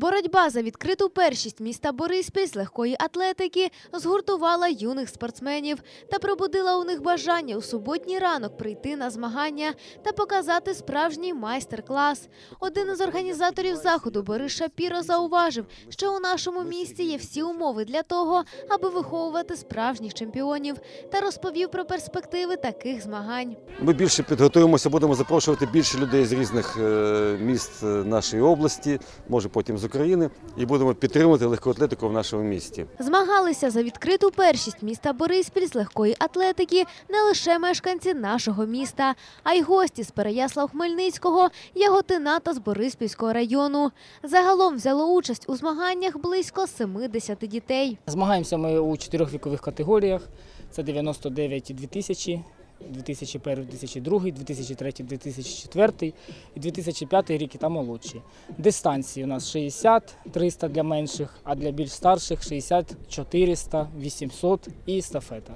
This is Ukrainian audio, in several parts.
Боротьба за відкриту першість міста Бориспіль з легкої атлетики згуртувала юних спортсменів та пробудила у них бажання у суботній ранок прийти на змагання та показати справжній майстер-клас. Один із організаторів заходу Борис Шапіро зауважив, що у нашому місті є всі умови для того, аби виховувати справжніх чемпіонів, та розповів про перспективи таких змагань. Ми більше підготуємося, будемо запрошувати більше людей з різних е, міст е, нашої області, може потім з України, і будемо підтримувати легку атлетику в нашому місті. Змагалися за відкриту першість міста Бориспіль з легкої атлетики не лише мешканці нашого міста, а й гості з Переяслав-Хмельницького, Яготина та з Бориспільського району. Загалом взяло участь у змаганнях близько 70 дітей. Змагаємося ми у чотирьох вікових категоріях. Це 99 і 2000, 2001, 2002, 2003, 2004 і 2005 рік і та молодші. Дистанції у нас 60, 300 для менших, а для більш старших 60, 400, 800 і естафета.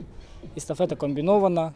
Естафета комбінована,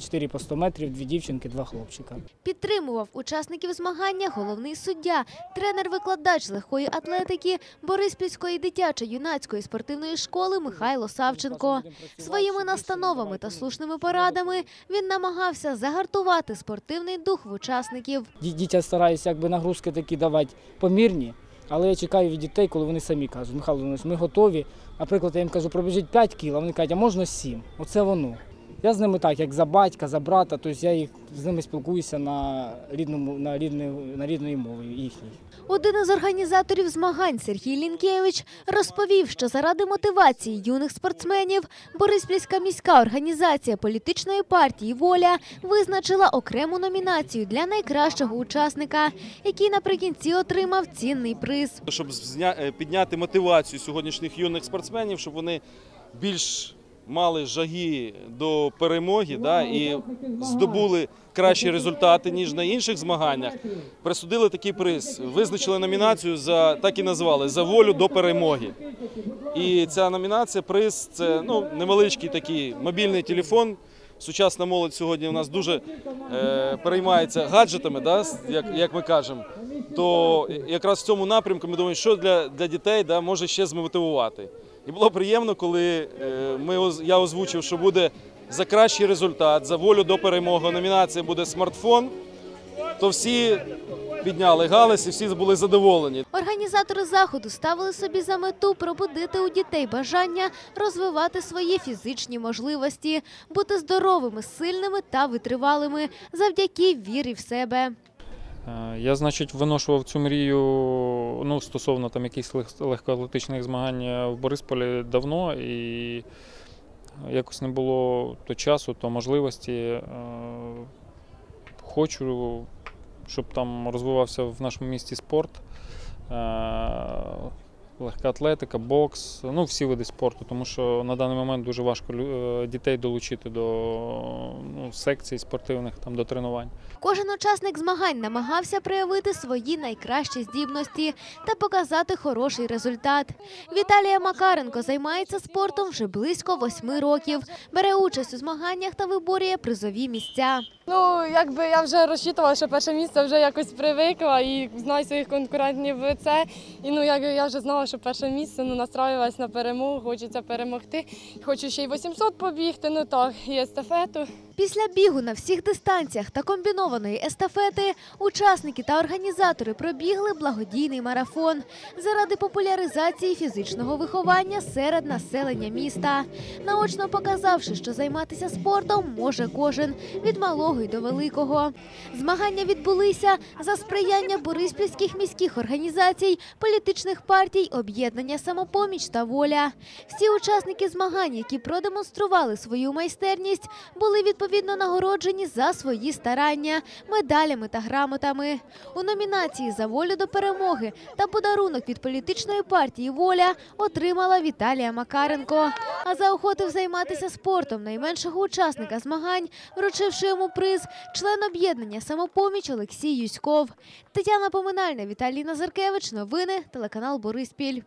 4 по 100 метрів, дві дівчинки, два хлопчика. Підтримував учасників змагання головний суддя, тренер-викладач легкої атлетики Бориспільської дитячо-юнацької спортивної школи Михайло Савченко. Своїми настановами та слушними порадами він намагався загартувати спортивний дух в учасників. Ді- Дітям стараюся якби нагрузки такі давати помірні, але я чекаю від дітей, коли вони самі кажуть, Михайло ми готові. Наприклад, я їм кажу, пробіжіть 5 кіл, а вони кажуть, а можна 7. Оце воно. Я з ними так, як за батька, за брата, тобто я їх з ними спілкуюся на рідному, на рідне, на рідної мови їхній. Один із організаторів змагань Сергій Лінкевич розповів, що заради мотивації юних спортсменів Бориспільська міська організація політичної партії Воля визначила окрему номінацію для найкращого учасника, який наприкінці отримав цінний приз. щоб зня- е, підняти мотивацію сьогоднішніх юних спортсменів, щоб вони більш мали жаги до перемоги да, і здобули кращі результати, ніж на інших змаганнях. Присудили такий приз, визначили номінацію за так і назвали за волю до перемоги. І ця номінація, приз це ну, невеличкий такий мобільний телефон. Сучасна молодь сьогодні у нас дуже е, переймається гаджетами, да, як, як ми кажемо. То якраз в цьому напрямку ми думаємо, що для, для дітей да, може ще змотивувати. І було приємно, коли е, ми, я озвучив, що буде за кращий результат, за волю до перемоги. Номінація буде смартфон. То всі підняли галас і всі були задоволені. Організатори заходу ставили собі за мету пробудити у дітей бажання розвивати свої фізичні можливості, бути здоровими, сильними та витривалими завдяки вірі в себе. Е, Я, значить, виношував цю мрію ну, стосовно там якихось легкоатлетичних змагань е, в Борисполі давно, і якось не було то часу, то можливості. Е, Хочу, щоб там розвивався в нашому місті спорт, е, легка атлетика, бокс, ну всі види спорту, тому що на даний момент дуже важко лю- е, дітей долучити до ну, секцій спортивних, там, до тренувань. Кожен учасник змагань намагався проявити свої найкращі здібності та показати хороший результат. Віталія Макаренко займається спортом вже близько восьми років, бере участь у змаганнях та виборює призові місця. Ну, якби я вже розчитувала, що перше місце вже якось привикла і знаю своїх конкурентів в це. І ну як я вже знала, що перше місце, ну настраювалась на перемогу, хочеться перемогти. Хочу ще й 800 побігти, ну так, і естафету. Після бігу на всіх дистанціях та комбінованої естафети учасники та організатори пробігли благодійний марафон заради популяризації фізичного виховання серед населення міста, наочно показавши, що займатися спортом може кожен від малого й до великого. Змагання відбулися за сприяння бориспільських міських організацій, політичних партій, об'єднання самопоміч та воля. Всі учасники змагань, які продемонстрували свою майстерність, були відповідно нагороджені за свої старання медалями та грамотами. У номінації за волю до перемоги та подарунок від політичної партії Воля отримала Віталія Макаренко. А заохотив займатися спортом найменшого учасника змагань, вручивши йому приз, член об'єднання самопоміч Олексій Юськов. Тетяна Поминальна, Віталій Назаркевич. Новини телеканал Бориспіль.